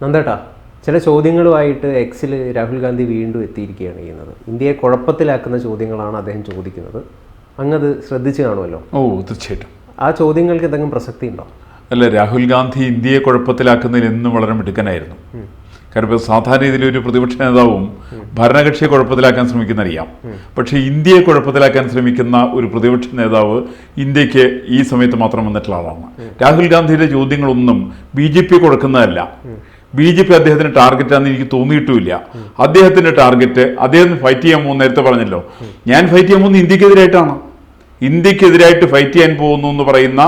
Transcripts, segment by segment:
നന്ദേട്ടാ ചില ചോദ്യങ്ങളുമായിട്ട് എക്സിൽ രാഹുൽ ഗാന്ധി വീണ്ടും എത്തിയിരിക്കുകയാണ് ചെയ്യുന്നത്. ഇന്ത്യയെ കുഴപ്പത്തിലാക്കുന്ന ചോദ്യങ്ങളാണ് അദ്ദേഹം ചോദിക്കുന്നത്. അങ്ങത് ശ്രദ്ധിച്ചു കാണുമല്ലോ. ഓ തീർച്ചയായിട്ടും. ആ ചോദ്യങ്ങൾക്ക് എന്തെങ്കിലും പ്രസക്തി ഉണ്ടോ? അല്ല രാഹുൽ ഗാന്ധി ഇന്ത്യയെ കുഴപ്പത്തിലാക്കുന്നതിൽ എന്നും വളരെ മിടുക്കനായിരുന്നു. കാരണം ഇപ്പോൾ സാധാരണ രീതിയിൽ ഒരു പ്രതിപക്ഷ നേതാവും ഭരണകക്ഷിയെ കുഴപ്പത്തിലാക്കാൻ ശ്രമിക്കുന്ന അറിയാം പക്ഷേ ഇന്ത്യയെ കുഴപ്പത്തിലാക്കാൻ ശ്രമിക്കുന്ന ഒരു പ്രതിപക്ഷ നേതാവ് ഇന്ത്യയ്ക്ക് ഈ സമയത്ത് മാത്രം വന്നിട്ടുള്ള ആളാണ്. രാഹുൽ ഗാന്ധിയുടെ ചോദ്യങ്ങളൊന്നും ബി ജെ പി കൊടുക്കുന്നതല്ല. ബി ജെ പി അദ്ദേഹത്തിന് ടാർഗറ്റ് ആണെന്ന് എനിക്ക് തോന്നിയിട്ടുമില്ല. അദ്ദേഹത്തിന്റെ ടാർഗറ്റ് അദ്ദേഹം ഫൈറ്റ് ചെയ്യാൻ പോകുന്ന നേരത്തെ പറഞ്ഞല്ലോ. ഞാൻ ഫൈറ്റ് ചെയ്യാൻ പോകുന്നത് ഇന്ത്യക്കെതിരായിട്ടാണ്. ഇന്ത്യക്കെതിരായിട്ട് ഫൈറ്റ് ചെയ്യാൻ പോകുന്നു എന്ന് പറയുന്ന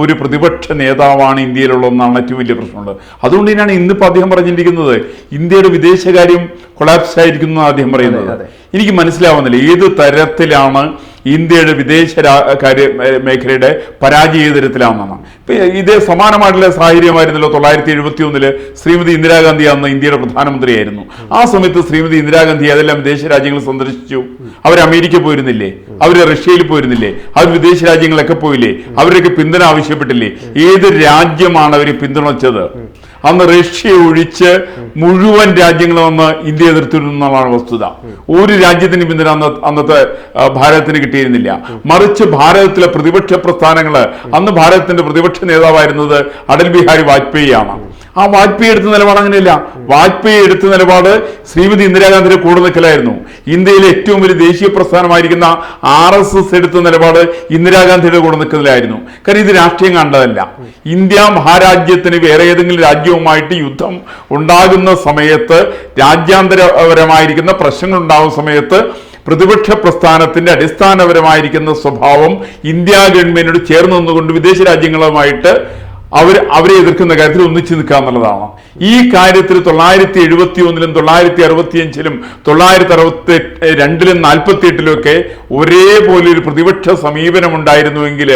ഒരു പ്രതിപക്ഷ നേതാവാണ് ഇന്ത്യയിലുള്ളതെന്നാണ് ഏറ്റവും വലിയ പ്രശ്നമുള്ളത്. അതുകൊണ്ട് തന്നെയാണ് ഇന്നിപ്പോൾ അദ്ദേഹം പറഞ്ഞിരിക്കുന്നത് ഇന്ത്യയുടെ വിദേശകാര്യം കൊളാപ്സ് ആയിരിക്കുന്നു എന്നാണ് അദ്ദേഹം പറയുന്നത്. എനിക്ക് മനസ്സിലാവുന്നില്ല ഏത് തരത്തിലാണ് ഇന്ത്യയുടെ വിദേശ കാര്യ മേഖലയുടെ പരാജയ തരത്തിലാണെന്നാണ്. ഇപ്പൊ ഇത് സമാനമായിട്ടുള്ള സാഹചര്യമായിരുന്നല്ലോ തൊള്ളായിരത്തി എഴുപത്തി ഒന്നിൽ ശ്രീമതി ഇന്ദിരാഗാന്ധി അന്ന് ഇന്ത്യയുടെ പ്രധാനമന്ത്രിയായിരുന്നു. ആ സമയത്ത് ശ്രീമതി ഇന്ദിരാഗാന്ധി ഏതെല്ലാം വിദേശ രാജ്യങ്ങൾ സന്ദർശിച്ചു. അവർ അമേരിക്ക പോയിരുന്നില്ലേ? അവർ റഷ്യയിൽ പോയിരുന്നില്ലേ? അവർ വിദേശ രാജ്യങ്ങളൊക്കെ പോയില്ലേ? അവരൊക്കെ പിന്തുണ ആവശ്യപ്പെട്ടില്ലേ? ഏത് രാജ്യമാണ് അവർ പിന്തുണച്ചത്? അന്ന് റഷ്യ ഒഴിച്ച് മുഴുവൻ രാജ്യങ്ങളും അന്ന് ഇന്ത്യ എതിർത്തിരുന്നു എന്നുള്ളതാണ് വസ്തുത. ഒരു രാജ്യത്തിന് പിന്തുണ അന്ന് അന്നത്തെ ഭാരതത്തിന് കിട്ടിയിരുന്നില്ല. മറിച്ച് ഭാരതത്തിലെ പ്രതിപക്ഷ പ്രസ്ഥാനങ്ങൾ അന്ന് ഭാരതത്തിന്റെ പ്രതിപക്ഷ നേതാവായിരുന്നത് അടൽ ബിഹാരി വാജ്പേയി ആണ് ആ വാജ്പേയി എടുത്ത നിലപാട് അങ്ങനെയല്ല. വാജ്പേയി എടുത്ത നിലപാട് ശ്രീമതി ഇന്ദിരാഗാന്ധിയുടെ കൂടെ നിൽക്കലായിരുന്നു. ഇന്ത്യയിലെ ഏറ്റവും വലിയ ദേശീയ പ്രസ്ഥാനമായിരിക്കുന്ന ആർ എസ് എസ് എടുത്ത നിലപാട് ഇന്ദിരാഗാന്ധിയുടെ കൂടെ നിൽക്കുന്നതിലായിരുന്നു. കാരണം ഇത് രാഷ്ട്രീയം കണ്ടതല്ല. ഇന്ത്യ മഹാരാജ്യത്തിന് വേറെ ഏതെങ്കിലും രാജ്യവുമായിട്ട് യുദ്ധം ഉണ്ടാകുന്ന സമയത്ത് രാജ്യാന്തരപരമായിരിക്കുന്ന പ്രശ്നങ്ങൾ ഉണ്ടാകുന്ന സമയത്ത് പ്രതിപക്ഷ പ്രസ്ഥാനത്തിന്റെ അടിസ്ഥാനപരമായിരിക്കുന്ന സ്വഭാവം ഇന്ത്യ ഗവൺമെന്റിനോട് ചേർന്ന് നിന്നുകൊണ്ട് വിദേശ രാജ്യങ്ങളുമായിട്ട് അവർ അവരെ എതിർക്കുന്ന കാര്യത്തിൽ ഒന്നിച്ചു നിൽക്കുക എന്നുള്ളതാണ്. ഈ കാര്യത്തിൽ തൊള്ളായിരത്തി എഴുപത്തി ഒന്നിലും തൊള്ളായിരത്തി അറുപത്തി അഞ്ചിലും തൊള്ളായിരത്തി അറുപത്തി രണ്ടിലും നാൽപ്പത്തി എട്ടിലും ഒക്കെ ഒരേപോലെ ഒരു പ്രതിപക്ഷ സമീപനം ഉണ്ടായിരുന്നുവെങ്കിൽ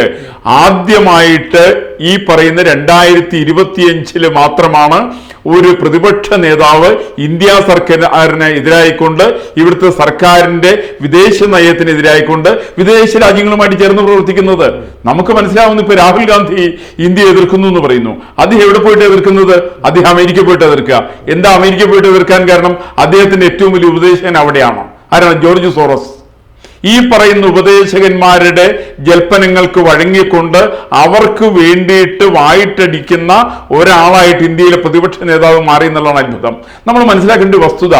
ആദ്യമായിട്ട് ഈ പറയുന്ന രണ്ടായിരത്തി ഇരുപത്തിയഞ്ചിൽ മാത്രമാണ് ഒരു പ്രതിപക്ഷ നേതാവ് ഇന്ത്യ സർക്കാരിനെ എതിരായിക്കൊണ്ട് ഇവിടുത്തെ സർക്കാരിന്റെ വിദേശ നയത്തിനെതിരായിക്കൊണ്ട് വിദേശ രാജ്യങ്ങളുമായിട്ട് ചേർന്ന് പ്രവർത്തിക്കുന്നത്. നമുക്ക് മനസ്സിലാവുന്നു ഇപ്പൊ രാഹുൽ ഗാന്ധി ഇന്ത്യ എതിർക്കുന്നു എന്ന് പറയുന്നു. അദ്ദേഹം എവിടെ പോയിട്ട് എതിർക്കുന്നത്? അദ്ദേഹം അമേരിക്ക പോയിട്ട് എതിർക്കുക. എന്താ അമേരിക്ക പോയിട്ട് എതിർക്കാൻ കാരണം? അദ്ദേഹത്തിന്റെ ഏറ്റവും വലിയ ഉപദേശകൻ അവിടെയാണ്. ആരാണ്? George Soros. ഈ പറയുന്ന ഉപദേശകന്മാരുടെ ജൽപ്പനങ്ങൾക്ക് വഴങ്ങിക്കൊണ്ട് അവർക്ക് വേണ്ടിയിട്ട് വായിട്ടടിക്കുന്ന ഒരാളായിട്ട് ഇന്ത്യയിലെ പ്രതിപക്ഷ നേതാവ് മാറി എന്നുള്ളതാണ് അത്ഭുതം. നമ്മൾ മനസ്സിലാക്കേണ്ട വസ്തുത.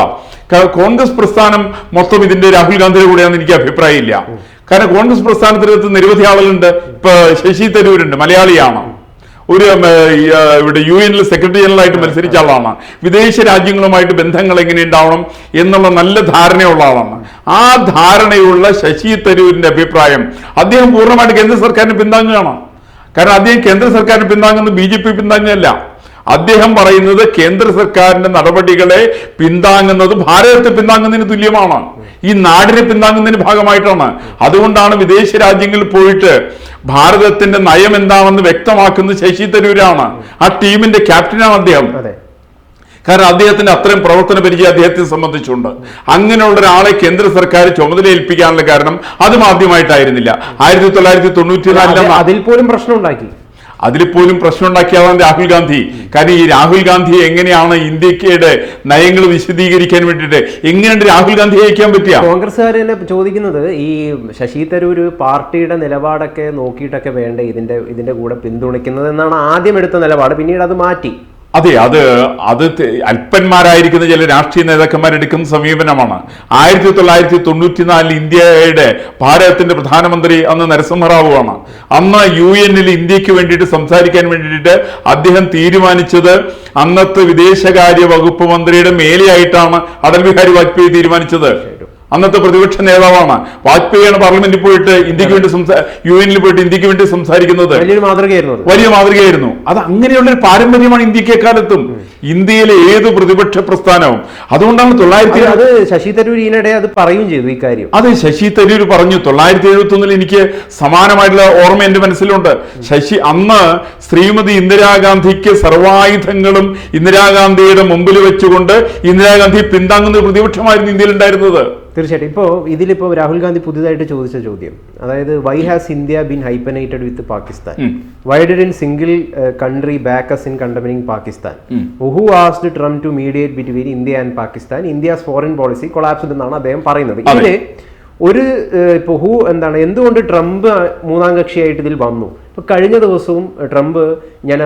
കോൺഗ്രസ് പ്രസ്ഥാനം മൊത്തം ഇതിന്റെ രാഹുൽ ഗാന്ധിയുടെ കൂടെയാണെന്ന് എനിക്ക് അഭിപ്രായമില്ല. കാരണം കോൺഗ്രസ് പ്രസ്ഥാനത്തിനകത്ത് നിരവധി ആളുകളുണ്ട്. ഇപ്പൊ ശശി തരൂരുണ്ട് മലയാളിയാണ്. ഒരു ഇവിടെ യു എനിൽ സെക്രട്ടറി ജനറൽ ആയിട്ട് മത്സരിച്ച ആളാണ്. വിദേശ രാജ്യങ്ങളുമായിട്ട് ബന്ധങ്ങൾ എങ്ങനെ ഉണ്ടാവണം എന്നുള്ള നല്ല ധാരണയുള്ള ആളാണ്. ആ ധാരണയുള്ള ശശി തരൂരിന്റെ അഭിപ്രായം അദ്ദേഹം പൂർണമായിട്ട് കേന്ദ്ര സർക്കാരിന് പിന്താങ്ങുകയാണ്. കാരണം അദ്ദേഹം കേന്ദ്ര സർക്കാരിന് പിന്താങ്ങുന്നത് ബി ജെ പി പിന്താങ്ങുകയല്ല. അദ്ദേഹം പറയുന്നത് കേന്ദ്ര സർക്കാരിന്റെ നടപടികളെ പിന്താങ്ങുന്നത് ഭാരതത്തെ പിന്താങ്ങുന്നതിന് തുല്യമാണ്. ഈ നാടിനെ പിന്താങ്ങുന്നതിന് ഭാഗമായിട്ടാണ്. അതുകൊണ്ടാണ് വിദേശ രാജ്യങ്ങളിൽ പോയിട്ട് ഭാരതത്തിന്റെ നയം എന്താണെന്ന് വ്യക്തമാക്കുന്നത് ശശി തരൂരാണ്. ആ ടീമിന്റെ ക്യാപ്റ്റനാണ് അദ്ദേഹം. കാരണം അദ്ദേഹത്തിന്റെ അത്രയും പ്രവർത്തന പരിചയം അദ്ദേഹത്തെ സംബന്ധിച്ചുണ്ട്. അങ്ങനെയുള്ള ഒരാളെ കേന്ദ്ര സർക്കാർ ചുമതല ഏൽപ്പിക്കാനുള്ള കാരണം അതും ആദ്യമായിട്ടായിരുന്നില്ല ആയിരത്തി തൊള്ളായിരത്തി തൊണ്ണൂറ്റി നാലിൽ അതിൽ പോലും പ്രശ്നം ഉണ്ടാക്കി അതിൽ പോലും പ്രശ്നം ഉണ്ടാക്കിയതാണ് രാഹുൽ ഗാന്ധി. കാരണം ഈ രാഹുൽ ഗാന്ധി എങ്ങനെയാണ് ഇന്ത്യയുടെ നയങ്ങൾ വിശദീകരിക്കാൻ വേണ്ടിയിട്ട് എങ്ങനെയാണ് രാഹുൽ ഗാന്ധി അയക്കാൻ പറ്റിയ കോൺഗ്രസ്സുകാർ തന്നെ ചോദിക്കുന്നത് ഈ ശശി തരൂർ പാർട്ടിയുടെ നിലപാടൊക്കെ നോക്കിയിട്ടൊക്കെ വേണ്ട ഇതിന്റെ ഇതിന്റെ കൂടെ പിന്തുണയ്ക്കുന്നത് എന്നാണ് ആദ്യം എടുത്ത നിലപാട്. പിന്നീട് അത് മാറ്റി. അതെ അത് അത് അല്പന്മാരായിരിക്കുന്ന ചില രാഷ്ട്രീയ നേതാക്കന്മാരെടുക്കുന്ന സമീപനമാണ്. ആയിരത്തി തൊള്ളായിരത്തി തൊണ്ണൂറ്റിനാലിൽ ഇന്ത്യയുടെ ഭാരതത്തിന്റെ പ്രധാനമന്ത്രി അന്ന് നരസിംഹറാവു ആണ്. അന്ന് യു എന്നിൽ ഇന്ത്യയ്ക്ക് വേണ്ടിയിട്ട് സംസാരിക്കാൻ വേണ്ടിയിട്ട് അദ്ദേഹം തീരുമാനിച്ചത് അന്നത്തെ വിദേശകാര്യ വകുപ്പ് മന്ത്രിയുടെ മേലെയായിട്ടാണ് അടൽ ബിഹാരി വാജ്പേയി തീരുമാനിച്ചത്. അന്നത്തെ പ്രതിപക്ഷ നേതാവാണ്. വാജ്പേയിയാണ് പാർലമെന്റിൽ പോയിട്ട് ഇന്ത്യയ്ക്ക് വേണ്ടി യു എനിൽ പോയിട്ട് ഇന്ത്യയ്ക്ക് വേണ്ടി സംസാരിക്കുന്നത്. വലിയ മാതൃകയായിരുന്നു. അത് അങ്ങനെയുള്ള ഒരു പാരമ്പര്യമാണ് ഇന്ത്യയ്ക്ക് എക്കാലത്തും. ഇന്ത്യയിലെ ഏത് പ്രതിപക്ഷ പ്രസ്ഥാനവും. അതുകൊണ്ടാണ് തൊള്ളായിരത്തി അത് ശശി തരൂർ ഈയിടെ അത് പറയും ചെയ്തു ഈ കാര്യം. അതെ ശശി തരൂർ പറഞ്ഞു. തൊള്ളായിരത്തി എഴുപത്തി ഒന്നിൽ എനിക്ക് സമാനമായിട്ടുള്ള ഓർമ്മ എന്റെ മനസ്സിലുണ്ട്. ശശി അന്ന് ശ്രീമതി ഇന്ദിരാഗാന്ധിക്ക് സർവായുധങ്ങളും ഇന്ദിരാഗാന്ധിയുടെ മുമ്പിൽ വെച്ചുകൊണ്ട് ഇന്ദിരാഗാന്ധി പിന്താങ്ങുന്ന പ്രതിപക്ഷമായിരുന്നു ഇന്ത്യയിൽ ഉണ്ടായിരുന്നത് തീർച്ചയായിട്ടും. ഇപ്പോൾ ഇതിലിപ്പോൾ രാഹുൽ ഗാന്ധി പുതിയതായിട്ട് ചോദിച്ച ചോദ്യം അതായത് why has India been hyphenated with Pakistan why did in single country back us in condemning Pakistan who asked Trump to mediate between India and Pakistan India's foreign policy collapse എന്നാണ് അദ്ദേഹം പറയുന്നത്. ഇതിൽ ഒരു ഇപ്പോൾ ഇപ്പൊ ഹു എന്താണ് എന്തുകൊണ്ട് Trump മൂന്നാം കക്ഷിയായിട്ട് ഇതിൽ വന്നു? ഇപ്പൊ കഴിഞ്ഞ ദിവസവും ട്രംപ് ഞാൻ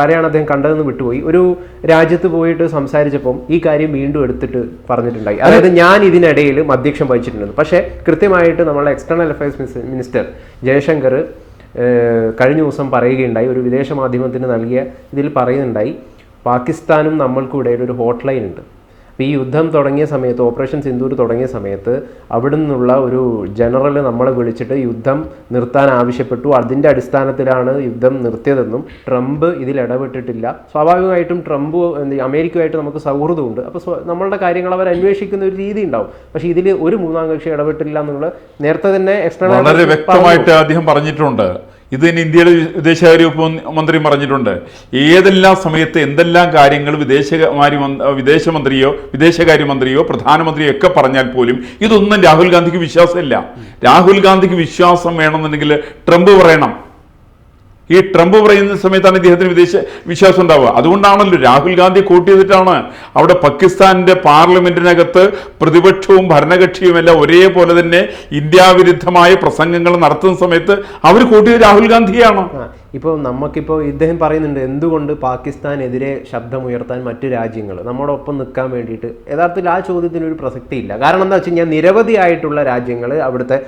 ആരെയാണ് അദ്ദേഹം കണ്ടതെന്ന് വിട്ടുപോയി. ഒരു രാജ്യത്ത് പോയിട്ട് സംസാരിച്ചപ്പം ഈ കാര്യം വീണ്ടും എടുത്തിട്ട് പറഞ്ഞിട്ടുണ്ടായി. അതായത് ഞാൻ ഇതിനിടയിൽ അധ്യക്ഷം വഹിച്ചിട്ടുണ്ട്. പക്ഷേ കൃത്യമായിട്ട് നമ്മളെ എക്സ്റ്റേണൽ അഫയേഴ്സ് മിനിസ്റ്റർ ജയശങ്കർ കഴിഞ്ഞ ദിവസം പറയുകയുണ്ടായി. ഒരു വിദേശ മാധ്യമത്തിന് നൽകിയ ഇതിൽ പറയുന്നുണ്ടായി. പാകിസ്ഥാനും നമ്മൾക്കും ഇടയിൽ ഒരു ഹോട്ട്ലൈൻ ഉണ്ട്. അപ്പോൾ ഈ യുദ്ധം തുടങ്ങിയ സമയത്ത് ഓപ്പറേഷൻ സിന്ദൂർ തുടങ്ങിയ സമയത്ത് അവിടെ നിന്നുള്ള ഒരു ജനറൽ നമ്മളെ വിളിച്ചിട്ട് യുദ്ധം നിർത്താൻ ആവശ്യപ്പെട്ടു. അതിന്റെ അടിസ്ഥാനത്തിലാണ് യുദ്ധം നിർത്തിയതെന്നും ട്രംപ് ഇതിൽ ഇടപെട്ടിട്ടില്ല. സ്വാഭാവികമായിട്ടും ട്രംപ് അമേരിക്കയുമായിട്ട് നമുക്ക് സൗഹൃദമുണ്ട്. അപ്പോൾ സ്വ- നമ്മളുടെ കാര്യങ്ങൾ അവർ അന്വേഷിക്കുന്ന ഒരു രീതി ഉണ്ടാവും. പക്ഷേ ഇതിൽ ഒരു മൂന്നാം കക്ഷി ഇടപെട്ടില്ല എന്നുള്ള നേരത്തെ തന്നെ എക്സ്റ്റേണൽ വളരെ വ്യക്തമായിട്ട് അദ്ദേഹം പറഞ്ഞിട്ടുണ്ട്. ഇത് തന്നെ ഇന്ത്യയുടെ വിദേശകാര്യ മന്ത്രി പറഞ്ഞിട്ടുണ്ട്. ഏതെല്ലാം സമയത്ത് എന്തെല്ലാം കാര്യങ്ങൾ വിദേശകാര്യ വിദേശമന്ത്രിയോ വിദേശകാര്യമന്ത്രിയോ പ്രധാനമന്ത്രിയോ ഒക്കെ പറഞ്ഞാൽ പോലും ഇതൊന്നും രാഹുൽ ഗാന്ധിക്ക് വിശ്വാസമില്ല. രാഹുൽ ഗാന്ധിക്ക് വിശ്വാസം വേണമെന്നുണ്ടെങ്കിൽ ട്രംപ് പറയണം. ഈ ട്രംപ് പറയുന്ന സമയത്താണ് ഇദ്ദേഹത്തിന് വിദേശ വിശ്വാസം ഉണ്ടാവുക. അതുകൊണ്ടാണല്ലോ രാഹുൽ ഗാന്ധി കൂട്ടിയതിട്ടാണ് അവിടെ പാകിസ്ഥാന്റെ പാർലമെന്റിനകത്ത് പ്രതിപക്ഷവും ഭരണകക്ഷിയും എല്ലാം ഒരേപോലെ തന്നെ ഇന്ത്യാവിരുദ്ധമായ പ്രസംഗങ്ങൾ നടത്തുന്ന സമയത്ത് അവർ കൂട്ടിയത് രാഹുൽ ഗാന്ധിയാണ്. ഇപ്പോൾ നമുക്കിപ്പോൾ ഇദ്ദേഹം പറയുന്നുണ്ട് എന്തുകൊണ്ട് പാകിസ്ഥാനെതിരെ ശബ്ദമുയർത്താൻ മറ്റു രാജ്യങ്ങൾ നമ്മുടെ ഒപ്പം നിൽക്കാൻ വേണ്ടിയിട്ട്. യഥാർത്ഥത്തിൽ ആ ചോദ്യത്തിന് ഒരു പ്രസക്തിയില്ല. കാരണം എന്താ വെച്ച് കഴിഞ്ഞാൽ നിരവധിയായിട്ടുള്ള രാജ്യങ്ങൾ അവിടുത്തെ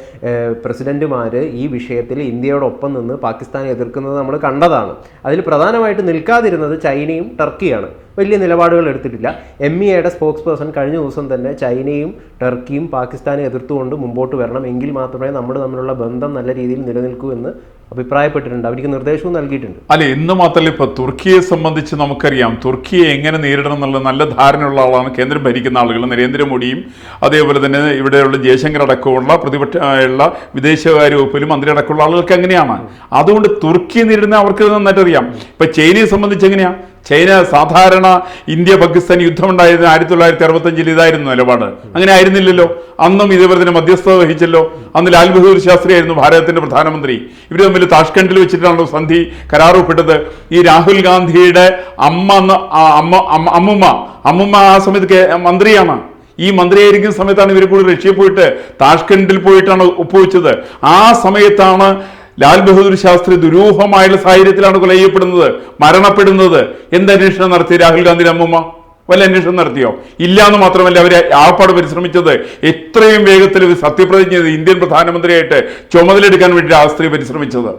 പ്രസിഡന്റുമാർ ഈ വിഷയത്തിൽ ഇന്ത്യയോടൊപ്പം നിന്ന് പാകിസ്ഥാനെ എതിർക്കുന്നത് നമ്മൾ കണ്ടതാണ്. അതിൽ പ്രധാനമായിട്ട് നിൽക്കാതിരുന്നത് ചൈനയും ടർക്കിയാണ്. വലിയ നിലപാടുകൾ എടുത്തിട്ടില്ല. എം ഇ എയുടെ സ്പോക്സ് പേഴ്സൺ കഴിഞ്ഞ ദിവസം തന്നെ ചൈനയും ടർക്കിയും പാകിസ്ഥാനെ എതിർത്തുകൊണ്ട് മുമ്പോട്ട് വരണം. എങ്കിൽ മാത്രമേ നമ്മൾ തമ്മിലുള്ള ബന്ധം നല്ല രീതിയിൽ നിലനിൽക്കൂ എന്ന് അഭിപ്രായപ്പെട്ടിട്ടുണ്ട്. അവർക്ക് നിർദ്ദേശവും നൽകിയിട്ടുണ്ട്. അല്ല ഇന്ന് മാത്രമല്ല ഇപ്പൊ തുർക്കിയെ സംബന്ധിച്ച് നമുക്കറിയാം തുർക്കിയെ എങ്ങനെ നേരിടണം എന്നുള്ള നല്ല ധാരണയുള്ള ആളാണ് കേന്ദ്രം ഭരിക്കുന്ന ആളുകൾ. നരേന്ദ്രമോദിയും അതേപോലെ തന്നെ ഇവിടെയുള്ള ജയശങ്കർ അടക്കമുള്ള പ്രതിപക്ഷ ഉള്ള വിദേശകാര്യ വകുപ്പിലും മന്ത്രി അടക്കമുള്ള ആളുകൾക്ക് അങ്ങനെയാണ്. അതുകൊണ്ട് തുർക്കിയെ നേരിടുന്ന അവർക്ക് നന്നായിട്ട് അറിയാം ഇപ്പൊ ചൈനയെ സംബന്ധിച്ച് എങ്ങനെയാ? ചൈന സാധാരണ ഇന്ത്യ പാകിസ്ഥാൻ യുദ്ധം ഉണ്ടായിരുന്ന ആയിരത്തി തൊള്ളായിരത്തി അറുപത്തഞ്ചിൽ ഇതായിരുന്നു നിലപാട്. അങ്ങനെ ആയിരുന്നില്ലല്ലോ. അന്നും ഇതേപോലെ തന്നെ മധ്യസ്ഥത വഹിച്ചല്ലോ. അന്ന് ലാൽ ബഹദൂർ ശാസ്ത്രി ആയിരുന്നു ഭാരതത്തിന്റെ പ്രധാനമന്ത്രി. ഇവർ തമ്മിൽ താഷ്കണ്ടിൽ വെച്ചിട്ടാണല്ലോ സന്ധി കരാർ ഒപ്പിട്ടത് ഈ രാഹുൽ ഗാന്ധിയുടെ അമ്മ അമ്മ അമ്മ- അമ്മുമ്മ അമ്മുമ്മ ആ സമയത്ത് മന്ത്രിയാണ്. ഈ മന്ത്രിയായിരിക്കുന്ന സമയത്താണ് ഇവർ കൂടി റഷ്യയിൽ പോയിട്ട് താഷ്കണ്ടിൽ പോയിട്ടാണ് ഒപ്പുവെച്ചത്. ആ സമയത്താണ് ലാൽ ബഹദൂർ ശാസ്ത്രി ദുരൂഹമായുള്ള സാഹചര്യത്തിലാണ് കൊല ചെയ്യപ്പെടുന്നത്. മരണപ്പെടുന്നത്. എന്ത് നടത്തി രാഹുൽ ഗാന്ധിയുടെ അമ്മൂമ്മ? വല്ല അന്വേഷണം നടത്തിയോ? ഇല്ല എന്ന് മാത്രമല്ല അവരെ ആപ്പാട് പരിശ്രമിച്ചത്. എത്രയും വേഗത്തിൽ സത്യപ്രതിജ്ഞ ഇന്ത്യൻ പ്രധാനമന്ത്രിയായിട്ട് ചുമതലയെടുക്കാൻ വേണ്ടി ആ സ്ത്രീ പരിശ്രമിച്ചത്.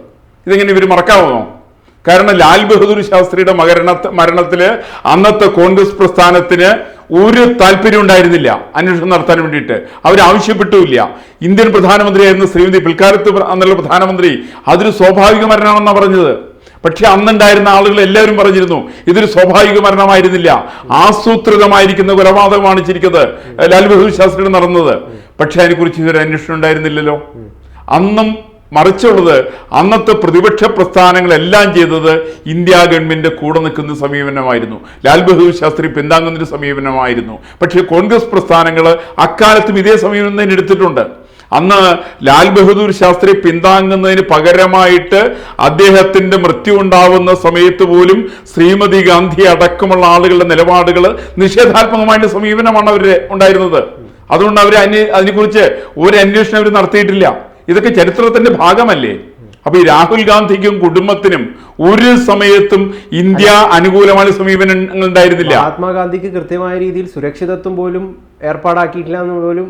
ഇതെങ്ങനെ ഇവർ മറക്കാമോ കാരണം ലാൽ ബഹദൂർ ശാസ്ത്രിയുടെ മകരണ മരണത്തിൽ അന്നത്തെ കോൺഗ്രസ് പ്രസ്ഥാനത്തിന് ഒരു താല്പര്യം ഉണ്ടായിരുന്നില്ല അന്വേഷണം നടത്താൻ വേണ്ടിയിട്ട്. അവർ ആവശ്യപ്പെട്ടുമില്ല. ഇന്ത്യൻ പ്രധാനമന്ത്രിയായിരുന്ന ശ്രീമതി പിൽക്കാലത്ത് അന്നുള്ള പ്രധാനമന്ത്രി അതൊരു സ്വാഭാവിക മരണമാണെന്നാണ് പറഞ്ഞത്. പക്ഷെ അന്നുണ്ടായിരുന്ന ആളുകൾ എല്ലാവരും പറഞ്ഞിരുന്നു ഇതൊരു സ്വാഭാവിക മരണമായിരുന്നില്ല. ആസൂത്രിതമായിരിക്കുന്ന കൊലപാതകമാണ് ചിരിക്കുന്നത് ലാൽ ബഹദൂർ ശാസ്ത്രിയുടെ നടന്നത്. പക്ഷെ അതിനെക്കുറിച്ച് ഇതൊരു അന്വേഷണം ഉണ്ടായിരുന്നില്ലല്ലോ. അന്നും മറിച്ചുള്ളത് അന്നത്തെ പ്രതിപക്ഷ പ്രസ്ഥാനങ്ങളെല്ലാം ചെയ്തത് ഇന്ത്യ ഗവൺമെന്റ് കൂടെ നിൽക്കുന്ന സമീപനമായിരുന്നു. ലാൽ ബഹദൂർ ശാസ്ത്രി പിന്താങ്ങുന്നൊരു സമീപനമായിരുന്നു. പക്ഷേ കോൺഗ്രസ് പ്രസ്ഥാനങ്ങൾ അക്കാലത്തും ഇതേ സമീപനം തന്നെ എടുത്തിട്ടുണ്ട്. അന്ന് ലാൽ ബഹദൂർ ശാസ്ത്രി പിന്താങ്ങുന്നതിന് പകരമായിട്ട് അദ്ദേഹത്തിന്റെ മൃത്യു ഉണ്ടാവുന്ന സമയത്ത് പോലും ശ്രീമതി ഗാന്ധി അടക്കമുള്ള ആളുകളുടെ നിലപാടുകൾ നിഷേധാത്മകമായിട്ട് സമീപനമാണ് അവർ ഉണ്ടായിരുന്നത്. അതുകൊണ്ട് അവർ അതിനെ അതിനെക്കുറിച്ച് ഒരു അന്വേഷണം അവർ നടത്തിയിട്ടില്ല. ഇതൊക്കെ ചരിത്രത്തിന്റെ ഭാഗമല്ലേ? അപ്പൊ ഈ രാഹുൽ ഗാന്ധിക്കും കുടുംബത്തിനും ഒരു സമയത്തും ഇന്ത്യ അനുകൂലമായ സമീപനങ്ങൾ ഉണ്ടായിരുന്നില്ല. മഹാത്മാഗാന്ധിക്ക് കൃത്യമായ രീതിയിൽ സുരക്ഷിതത്വം പോലും ഏർപ്പാടാക്കിയിട്ടില്ല എന്ന് പോലും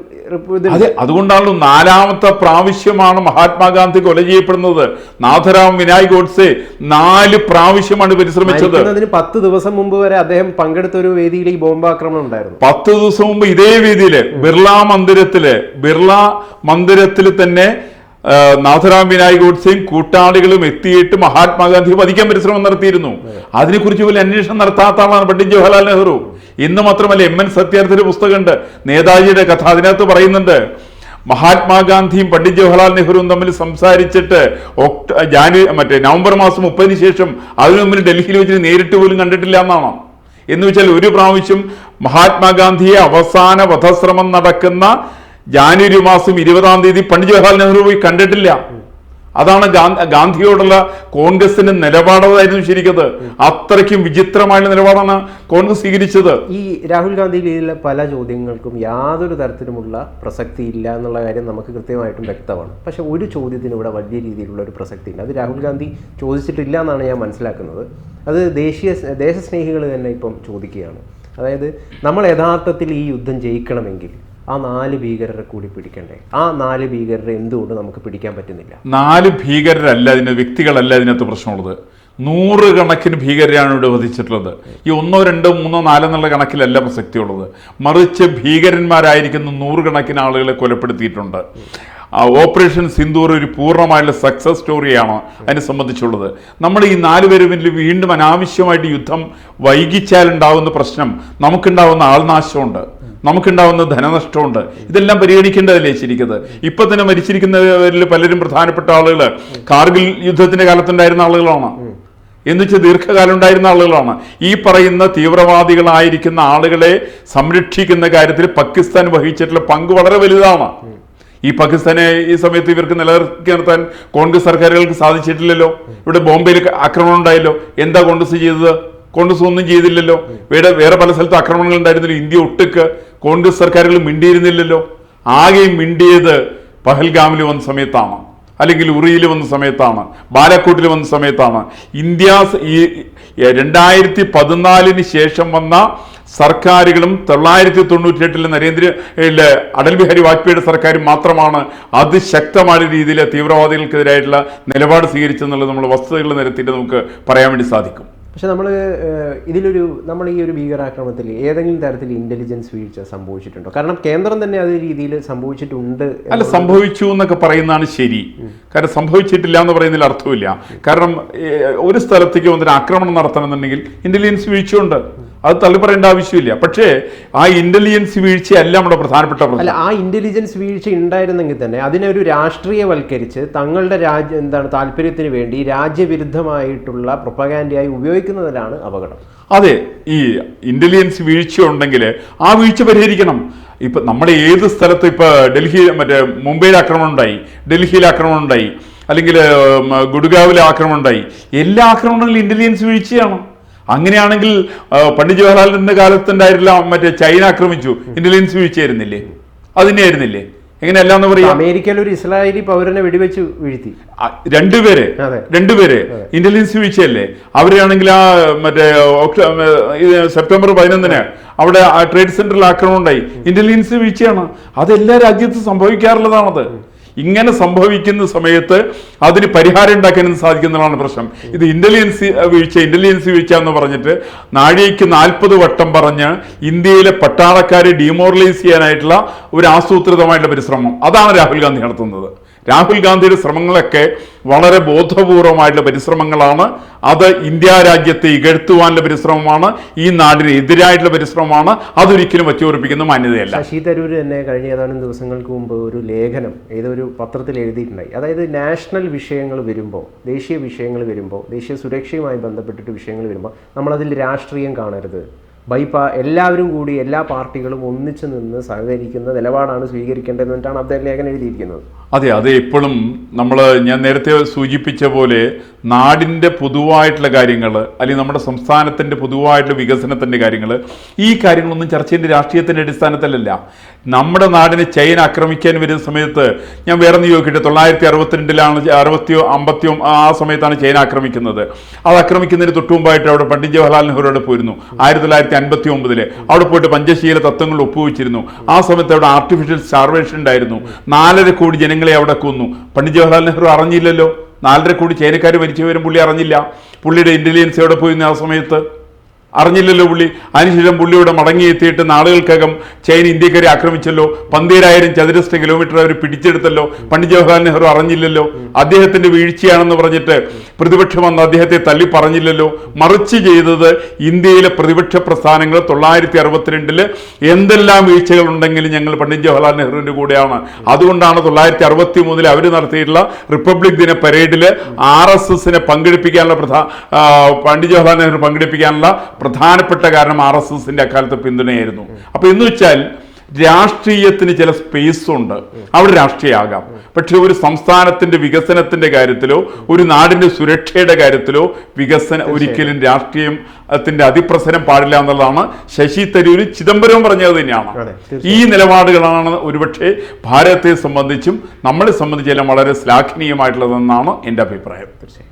അതെ അതുകൊണ്ടാണല്ലോ നാലാമത്തെ പ്രാവശ്യമാണ് മഹാത്മാഗാന്ധി കൊല ചെയ്യപ്പെടുന്നത്. നാഥരാം വിനായ് ഗോഡ്സെ നാല് പ്രാവശ്യമാണ് പരിശ്രമിച്ചത്. അതിന് പത്ത് ദിവസം മുമ്പ് വരെ അദ്ദേഹം പങ്കെടുത്ത ഒരു വേദിയിൽ ഈ ബോംബാക്രമണം ഉണ്ടായിരുന്നു. പത്ത് ദിവസം മുമ്പ് ഇതേ വേദിയിൽ ബിർള മന്ദിരത്തിൽ ബിർള മന്ദിരത്തിൽ തന്നെ നാഥറാം വിനായ് ഗോഡ്സെയും കൂട്ടാളികളും എത്തിയിട്ട് മഹാത്മാഗാന്ധി വധിക്കാൻ പരിശ്രമം നടത്തിയിരുന്നു. അതിനെക്കുറിച്ച് പോലും അന്വേഷണം നടത്താത്ത ആളാണ് പണ്ഡിറ്റ് ജവഹർലാൽ നെഹ്റു. ഇന്ന് മാത്രമല്ല എം എൻ സത്യാർത്ഥിയുടെ പുസ്തകമുണ്ട്. നേതാജിയുടെ കഥ അതിനകത്ത് പറയുന്നുണ്ട്. മഹാത്മാഗാന്ധിയും പണ്ഡിറ്റ് ജവഹർലാൽ നെഹ്റുവും തമ്മിൽ സംസാരിച്ചിട്ട് ഒക്ട ജാനുവരി മറ്റേ നവംബർ മാസം മുപ്പതിന് ശേഷം അതിനു മുമ്പിൽ ഡൽഹിയിൽ വെച്ച് നേരിട്ട് പോലും കണ്ടിട്ടില്ല എന്നാണ്. എന്ന് വെച്ചാൽ ഒരു പ്രാവശ്യം മഹാത്മാഗാന്ധിയെ അവസാന വധശ്രമം നടക്കുന്ന ജാനുവരി മാസം ഇരുപതാം തീയതി പണ്ഡിറ്റ് ജവഹർലാൽ നെഹ്റു പോയി കണ്ടിട്ടില്ല. അതാണ് ഗാന്ധിയോടുള്ള കോൺഗ്രസിന്റെ നിലപാടായിരുന്നു ശരിക്കത്. അത്രയ്ക്കും വിചിത്രമായ നിലപാടാണ് കോൺഗ്രസ് സ്വീകരിച്ചത്. ഈ രാഹുൽ ഗാന്ധിയിലെ പല ചോദ്യങ്ങൾക്കും യാതൊരു തരത്തിലുമുള്ള പ്രസക്തി ഇല്ല എന്നുള്ള കാര്യം നമുക്ക് കൃത്യമായിട്ടും വ്യക്തമാണ്. പക്ഷെ ഒരു ചോദ്യത്തിന് ഇവിടെ വലിയ രീതിയിലുള്ള ഒരു പ്രസക്തി ഉണ്ട് അത് രാഹുൽ ഗാന്ധി ചോദിച്ചിട്ടില്ല എന്നാണ് ഞാൻ മനസ്സിലാക്കുന്നത്. അത് ദേശീയ ദേശസ്നേഹികൾ തന്നെ ഇപ്പം ചോദിക്കുകയാണ്. അതായത് നമ്മൾ യഥാർത്ഥത്തിൽ ഈ യുദ്ധം ജയിക്കണമെങ്കിൽ ആ നാല് ഭീകരരെ കൂടി പിടിക്കണ്ടേ? ആ നാല് ഭീകരരെ എന്തുകൊണ്ട് നമുക്ക് പിടിക്കാൻ പറ്റുന്നില്ല? നാല് ഭീകരരല്ല അതിന് വ്യക്തികളല്ല ഇതിനകത്ത് പ്രശ്നമുള്ളത്. നൂറുകണക്കിന് ഭീകരരാണ് ഇവിടെ വധിച്ചിട്ടുള്ളത്. ഈ ഒന്നോ രണ്ടോ മൂന്നോ നാലോ എന്നുള്ള കണക്കിലല്ല പ്രസക്തിയുള്ളത്. മറിച്ച് ഭീകരന്മാരായിരിക്കുന്ന നൂറുകണക്കിന് ആളുകളെ കൊലപ്പെടുത്തിയിട്ടുണ്ട്. ആ ഓപ്പറേഷൻ സിന്ദൂർ ഒരു പൂർണമായുള്ള സക്സസ് സ്റ്റോറിയാണ് അതിനെ സംബന്ധിച്ചുള്ളത്. നമ്മൾ ഈ നാല് പേര് വീണ്ടും അനാവശ്യമായിട്ട് യുദ്ധം വൈകിച്ചാലുണ്ടാവുന്ന പ്രശ്നം നമുക്കുണ്ടാവുന്ന ആൾനാശമുണ്ട്. നമുക്കുണ്ടാവുന്ന ധനനഷ്ടമുണ്ട്. ഇതെല്ലാം പരിഗണിക്കേണ്ടതല്ലേ ശരിക്കുന്നത് ഇപ്പൊ തന്നെ മരിച്ചിരിക്കുന്നവരിൽ പലരും പ്രധാനപ്പെട്ട ആളുകൾ കാർഗിൽ യുദ്ധത്തിന്റെ കാലത്തുണ്ടായിരുന്ന ആളുകളാണ്. എന്ന് വെച്ചാൽ ദീർഘകാലം ഉണ്ടായിരുന്ന ആളുകളാണ്. ഈ പറയുന്ന തീവ്രവാദികളായിരിക്കുന്ന ആളുകളെ സംരക്ഷിക്കുന്ന കാര്യത്തിൽ പാകിസ്ഥാൻ വഹിച്ചിട്ടുള്ള പങ്ക് വളരെ വലുതാണ്. ഈ പാകിസ്ഥാനെ ഈ സമയത്ത് ഇവർക്ക് നിലനിർത്തി നിർത്താൻ കോൺഗ്രസ് സർക്കാരുകൾക്ക് സാധിച്ചിട്ടില്ലല്ലോ. ഇവിടെ ബോംബെയിൽ ആക്രമണം ഉണ്ടായല്ലോ. എന്താ കോൺഗ്രസ് ചെയ്തത്? കോൺഗ്രസ് ഒന്നും ചെയ്തില്ലല്ലോ. വേറെ വേറെ പല സ്ഥലത്ത് ആക്രമണങ്ങൾ ഉണ്ടായിരുന്നില്ല. ഇന്ത്യ ഒട്ടുക്ക് കോൺഗ്രസ് സർക്കാരുകൾ മിണ്ടിയിരുന്നില്ലല്ലോ. ആകെയും മിണ്ടിയത് പഹൽഗാമിൽ വന്ന സമയത്താണ്. അല്ലെങ്കിൽ ഉറിയിൽ വന്ന സമയത്താണ്. ബാലക്കോട്ടിൽ വന്ന സമയത്താണ്. ഇന്ത്യ ഈ രണ്ടായിരത്തി പതിനാലിന് ശേഷം വന്ന സർക്കാരുകളും തൊള്ളായിരത്തി തൊണ്ണൂറ്റി എട്ടിലെ നരേന്ദ്ര അടൽ ബിഹാരി വാജ്പേയിയുടെ സർക്കാരും മാത്രമാണ് അതിശക്തമായ രീതിയിൽ തീവ്രവാദികൾക്കെതിരായിട്ടുള്ള നിലപാട് സ്വീകരിച്ചെന്നുള്ളത് നമ്മൾ വസ്തുതകളുടെ നിരത്തിയിട്ട് നമുക്ക് പറയാൻ വേണ്ടി സാധിക്കും. പക്ഷെ നമ്മൾ ഇതിലൊരു നമ്മൾ ഈ ഒരു ഭീകരാക്രമണത്തിൽ ഏതെങ്കിലും തരത്തിൽ ഇന്റലിജൻസ് വീഴ്ച സംഭവിച്ചിട്ടുണ്ടോ? കാരണം കേന്ദ്രം തന്നെ അതേ രീതിയിൽ സംഭവിച്ചിട്ടുണ്ട് അല്ല സംഭവിച്ചു എന്നൊക്കെ പറയുന്നതാണ് ശരി. കാരണം സംഭവിച്ചിട്ടില്ല എന്ന് പറയുന്നതിൽ അർത്ഥമില്ല. കാരണം ഒരു സ്ഥലത്തേക്ക് വന്നിട്ട് ആക്രമണം നടത്തണമെന്നുണ്ടെങ്കിൽ ഇന്റലിജൻസ് വീഴ്ചയുണ്ട്. അത് തള്ളിപ്പറയേണ്ട ആവശ്യമില്ല. പക്ഷേ ആ ഇന്റലിജൻസ് വീഴ്ചയല്ല നമ്മുടെ പ്രധാനപ്പെട്ട അല്ല ആ ഇന്റലിജൻസ് വീഴ്ച ഉണ്ടായിരുന്നെങ്കിൽ തന്നെ അതിനെ ഒരു രാഷ്ട്രീയവൽക്കരിച്ച് തങ്ങളുടെ രാജ്യ എന്താണ് താല്പര്യത്തിന് വേണ്ടി രാജ്യവിരുദ്ധമായിട്ടുള്ള പ്രൊപ്പഗാൻഡയായി ഉപയോഗിക്കുന്നതിലാണ് അപകടം. അതെ ഈ ഇന്റലിജൻസ് വീഴ്ച ഉണ്ടെങ്കിൽ ആ വീഴ്ച പരിഹരിക്കണം. ഇപ്പൊ നമ്മുടെ ഏത് സ്ഥലത്ത് ഇപ്പൊ ഡൽഹി മറ്റേ മുംബൈയിൽ ആക്രമണം ഉണ്ടായി ഡൽഹിയിൽ ആക്രമണം ഉണ്ടായി അല്ലെങ്കിൽ ഗുഡ്ഗാവിലെ ഗുഡ്ഗാവിൽ ആക്രമണം ഉണ്ടായി എല്ലാ ആക്രമണങ്ങളിലും ഇന്റലിജൻസ് വീഴ്ചയാണ്. അങ്ങനെയാണെങ്കിൽ പണ്ഡിറ്റ് ജവഹർലാലിന്റെ കാലത്തുണ്ടായിരുന്നില്ല മറ്റേ ചൈന ആക്രമിച്ചു ഇന്റലിജൻസ് വീഴ്ചയായിരുന്നില്ലേ അതിനെയായിരുന്നില്ലേ എങ്ങനെയല്ല എന്ന് പറയാം? അമേരിക്കയിൽ ഒരു ഇസ്രായേലി പൗരനെ വെടിവെച്ച് വീഴ്ത്തി. രണ്ടുപേരെ രണ്ടുപേരെ ഇന്റലിജൻസ് വീഴ്ചയല്ലേ അവരാണെങ്കിൽ ആ മറ്റേ സെപ്റ്റംബർ പതിനൊന്നിന് അവിടെ ആ ട്രേഡ് സെന്ററിൽ ആക്രമണം ഉണ്ടായി. ഇന്റലിജൻസ് വീഴ്ചയാണ് അത് എല്ലാ രാജ്യത്തും സംഭവിക്കാറുള്ളതാണത്. ഇങ്ങനെ സംഭവിക്കുന്ന സമയത്ത് അതിന് പരിഹാരം ഉണ്ടാക്കാനും സാധിക്കുന്നതാണ് പ്രശ്നം. ഇത് ഇന്റലിജൻസ് വീഴ്ച ഇന്റലിജൻസ് വീഴ്ച എന്ന് പറഞ്ഞിട്ട് നാഴികയ്ക്ക് നാൽപ്പത് വട്ടം പറഞ്ഞ് ഇന്ത്യയിലെ പട്ടാളക്കാരെ ഡിമോറലൈസ് ചെയ്യാനായിട്ടുള്ള ഒരു ആസൂത്രിതമായിട്ടുള്ള പരിശ്രമം. അതാണ് രാഹുൽ ഗാന്ധി നടത്തുന്നത്. രാഹുൽ ഗാന്ധിയുടെ ശ്രമങ്ങളൊക്കെ വളരെ ബോധപൂർവമായിട്ടുള്ള പരിശ്രമങ്ങളാണ്. അത് ഇന്ത്യ രാജ്യത്തെ ഇകഴ്ത്തുവാനുള്ള പരിശ്രമമാണ്. ഈ നാടിന് എതിരായിട്ടുള്ള പരിശ്രമമാണ്. അതൊരിക്കലും വച്ചുറപ്പിക്കുന്ന മാന്യതയല്ല. ശശി തരൂർ തന്നെ കഴിഞ്ഞ ഏതാനും ദിവസങ്ങൾക്ക് മുമ്പ് ഒരു ലേഖനം ഏതൊരു പത്രത്തിൽ എഴുതിയിട്ടുണ്ടായി. അതായത് നാഷണൽ വിഷയങ്ങൾ വരുമ്പോൾ ദേശീയ വിഷയങ്ങൾ വരുമ്പോൾ ദേശീയ സുരക്ഷയുമായി ബന്ധപ്പെട്ടിട്ട് വിഷയങ്ങൾ വരുമ്പോൾ നമ്മളതിൽ രാഷ്ട്രീയം കാണരുത്. ബൈപ്പാ എല്ലാവരും കൂടി എല്ലാ പാർട്ടികളും ഒന്നിച്ചു നിന്ന് സഹകരിക്കുന്ന നിലപാടാണ് സ്വീകരിക്കേണ്ടതെന്ന് വെച്ചാണ് അദ്ദേഹം ലേഖനം എഴുതിയിരിക്കുന്നത്. അതെ അത് എപ്പോഴും നമ്മൾ ഞാൻ നേരത്തെ സൂചിപ്പിച്ച പോലെ നാടിന്റെ പൊതുവായിട്ടുള്ള കാര്യങ്ങൾ അല്ലെങ്കിൽ നമ്മുടെ സംസ്ഥാനത്തിന്റെ പൊതുവായിട്ടുള്ള വികസനത്തിന്റെ കാര്യങ്ങൾ ഈ കാര്യങ്ങളൊന്നും ചർച്ച രാഷ്ട്രീയത്തിന്റെ അടിസ്ഥാനത്തിലല്ല. നമ്മുടെ നാടിനെ ചൈന ആക്രമിക്കാൻ വരുന്ന സമയത്ത് ഞാൻ വേറെ ഒന്ന് ചോദിക്കട്ടെ തൊള്ളായിരത്തി അറുപത്തിരണ്ടിലാണ് അറുപത്തിയോ അമ്പത്തിയോ ആ സമയത്താണ് ചൈന ആക്രമിക്കുന്നത്. അത് ആക്രമിക്കുന്നതിന് തൊട്ടു മുമ്പായിട്ട് അവിടെ പണ്ഡിറ്റ് ജവഹർലാൽ നെഹ്റു അവിടെ പോയിരുന്നു ആയിരത്തി തൊള്ളായിരത്തി അൻപത്തി ഒമ്പതിൽ അവിടെ പോയിട്ട് പഞ്ചശീല തത്വങ്ങൾ ഒപ്പുവെച്ചിരുന്നു. ആ സമയത്ത് അവിടെ ആർട്ടിഫിഷ്യൽ സ്റ്റാർവേഷൻ ഉണ്ടായിരുന്നു. നാലര കോടി ജനങ്ങളെ അവിടെ കൊന്നു. പണ്ഡിറ്റ് ജവഹർലാൽ നെഹ്റു അറിഞ്ഞില്ലല്ലോ. നാലര കൂടി ചേനക്കാർ മരിച്ചു വരും പുള്ളി അറിഞ്ഞില്ല. പുള്ളിയുടെ ഇന്റലിജൻസ് എവിടെ പോയിരുന്നു ആ സമയത്ത്? അറിഞ്ഞില്ലല്ലോ പുള്ളി. അതിനുശേഷം പുള്ളി ഇവിടെ മടങ്ങിയെത്തിയിട്ട് നാളുകൾക്കകം ചൈന ഇന്ത്യക്കാരെ ആക്രമിച്ചല്ലോ. പന്തീരായിരം ചതുരശ്ര കിലോമീറ്റർ അവർ പിടിച്ചെടുത്തല്ലോ. പണ്ഡിറ്റ് ജവഹർലാൽ നെഹ്റു അറിഞ്ഞില്ലല്ലോ. അദ്ദേഹത്തിന്റെ വീഴ്ചയാണെന്ന് പറഞ്ഞിട്ട് പ്രതിപക്ഷം വന്ന് അദ്ദേഹത്തെ തള്ളി പറഞ്ഞില്ലല്ലോ. മറിച്ച് ചെയ്തത് ഇന്ത്യയിലെ പ്രതിപക്ഷ പ്രസ്ഥാനങ്ങൾ തൊള്ളായിരത്തി അറുപത്തിരണ്ടിൽ എന്തെല്ലാം വീഴ്ചകൾ ഉണ്ടെങ്കിലും ഞങ്ങൾ പണ്ഡിറ്റ് ജവഹർലാൽ നെഹ്റുവിന്റെ കൂടെയാണ്. അതുകൊണ്ടാണ് തൊള്ളായിരത്തി അറുപത്തി മൂന്നിൽ അവർ നടത്തിയിട്ടുള്ള റിപ്പബ്ലിക് ദിന പരേഡിൽ ആർ എസ് എസിനെ പങ്കെടുപ്പിക്കാനുള്ള പ്രധാന പണ്ഡിറ്റ് ജവഹർലാൽ നെഹ്റു പങ്കെടുപ്പിക്കാനുള്ള പ്രധാനപ്പെട്ട കാരണം ആർ എസ് എസിന്റെ അക്കാലത്ത് പിന്തുണയായിരുന്നു. അപ്പൊ എന്ന് വെച്ചാൽ രാഷ്ട്രീയത്തിന് ചില സ്പേസ് ഉണ്ട്. അവിടെ രാഷ്ട്രീയമാകാം പക്ഷെ ഒരു സംസ്ഥാനത്തിന്റെ വികസനത്തിന്റെ കാര്യത്തിലോ ഒരു നാടിന്റെ സുരക്ഷയുടെ കാര്യത്തിലോ വികസന ഒരിക്കലും രാഷ്ട്രീയത്തിന്റെ അതിപ്രസരം പാടില്ല എന്നുള്ളതാണ് ശശി തരൂര് ചിദംബരവും പറഞ്ഞത് തന്നെയാണ്. ഈ നിലപാടുകളാണ് ഒരുപക്ഷെ ഭാരതത്തെ സംബന്ധിച്ചും നമ്മളെ സംബന്ധിച്ചെല്ലാം വളരെ ശ്ലാഘനീയമായിട്ടുള്ളതെന്നാണ് എന്റെ അഭിപ്രായം. തീർച്ചയായും.